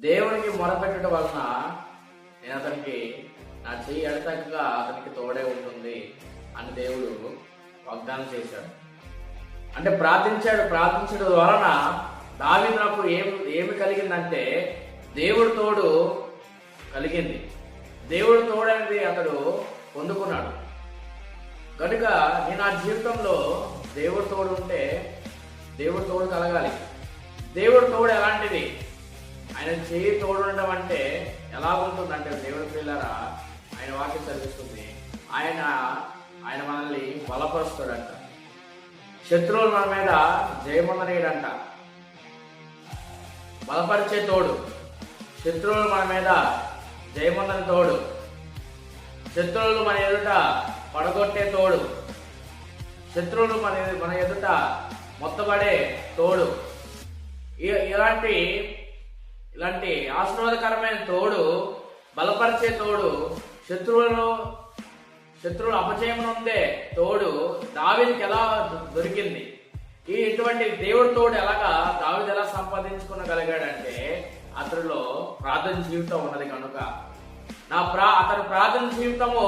దేవునికి మొరపెట్టడం వలన నేను అతనికి నా చెయ్యి ఎడతగ్గా అతనికి తోడే ఉంటుంది అని దేవుడు వాగ్దానం చేశాడు. అంటే ప్రార్థించాడు ప్రార్థించడం వలన దావీదునకు ఏం ఏమి కలిగిందంటే దేవుడు తోడు కలిగింది. దేవుడు తోడు అనేది అతడు పొందుకున్నాడు. కనుక నేను నా జీవితంలో దేవుడు తోడు ఉంటే దేవుడు తోడు కలగాలి. దేవుడు తోడు ఎలాంటిది? ఆయన చేయి తోడు ఉండడం అంటే ఎలా ఉంటుందంటే దేవుడి పిల్లరా ఆయన వాక్యం చదివిస్తుంది. ఆయన ఆయన మనల్ని బలపరుస్తాడంట. శత్రువులు మన మీద జయమొందనీయడంట. బలపరిచే తోడు. శత్రువులు మన మీద జయమొందని తోడు. శత్రువులు మన ఎదుట పడగొట్టే తోడు. శత్రువులు మన మన ఎదుట మొత్తబడే తోడు. ఇలాంటి ఇలాంటి ఆశీర్వాదకరమైన తోడు బలపరిచే తోడు శత్రువులను శత్రువులు అపజయం ఉండే తోడు దావిదికి ఎలా దొరికింది? ఈ ఇటువంటి దేవుడి తోడు ఎలాగా దావిది ఎలా సంపాదించుకునగలిగాడంటే అతనిలో ప్రార్థన జీవితం ఉన్నది కనుక. నా ప్రా అతని ప్రార్థన జీవితము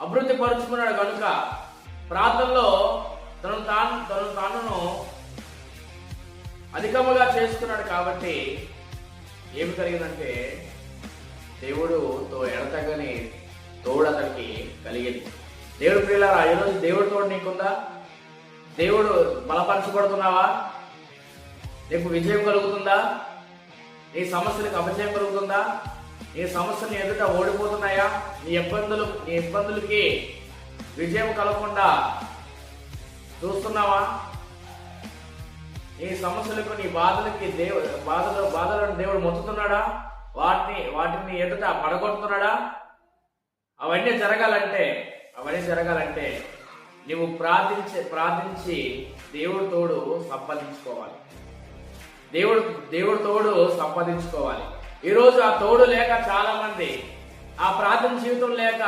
అభివృద్ధి పరుచుకున్నాడు కనుక. ప్రార్థనలో తను తాను తను తానును అధికముగా చేసుకున్నాడు కాబట్టి ఏమి కలిగిందంటే దేవుడుతో ఎడతగని తోడు అతనికి కలిగింది. దేవుడు ప్రియులారా ఈరోజు దేవుడు తోడు నీకుందా? దేవుడు బలపరచబడుతున్నావా? నీకు విజయం కలుగుతుందా? నీ సమస్యలకు అపజయం కలుగుతుందా? నీ సమస్యలు ఎదుట ఓడిపోతున్నాయా? నీ ఇబ్బందులు నీ ఇబ్బందులకి విజయం కలగకుండా చూస్తున్నావా? నీ సమస్యలకు నీ బాధలకి దేవుడు బాధలు బాధలను దేవుడు మొత్తుతున్నాడా? వాటిని వాటిని ఎదుట పడగొడుతున్నాడా? అవన్నీ జరగాలంటే అవన్నీ జరగాలంటే నువ్వు ప్రార్థించి ప్రార్థించి దేవుడు తోడు సంపాదించుకోవాలి. దేవుడు దేవుడు తోడు సంపాదించుకోవాలి. ఈరోజు ఆ తోడు లేక చాలా మంది ఆ ప్రార్థన జీవితం లేక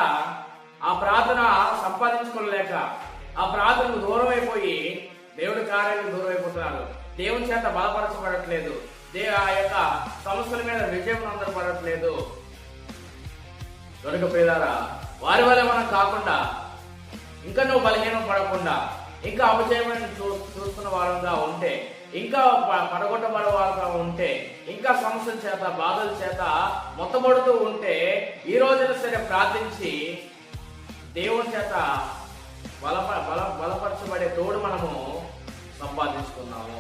ఆ ప్రార్థన సంపాదించుకోలేక ఆ ప్రార్థనకు దూరం అయిపోయి దేవుడి కార్యానికి దూరం అయిపోతున్నారు దేవుని చేత బలపరచబడట్లేదు. దే ఆ యొక్క సమస్యల మీద విజయం అందరపడట్లేదు కనుక ప్రియులారా వారి వల్ల మనం కాకుండా ఇంకా నువ్వు బలహీనం పడకుండా ఇంకా అపజయమైన చూ చూస్తున్న వారంగా ఉంటే ఇంకా ప- పడగొట్టబడే వారుగా ఉంటే ఇంకా సమస్యల చేత బాధల చేత మొత్తబడుతూ ఉంటే ఈ రోజున సరే ప్రార్థించి దేవుని చేత బలప బల బలపరచబడే తోడు మనము సంపాదించుకున్నాము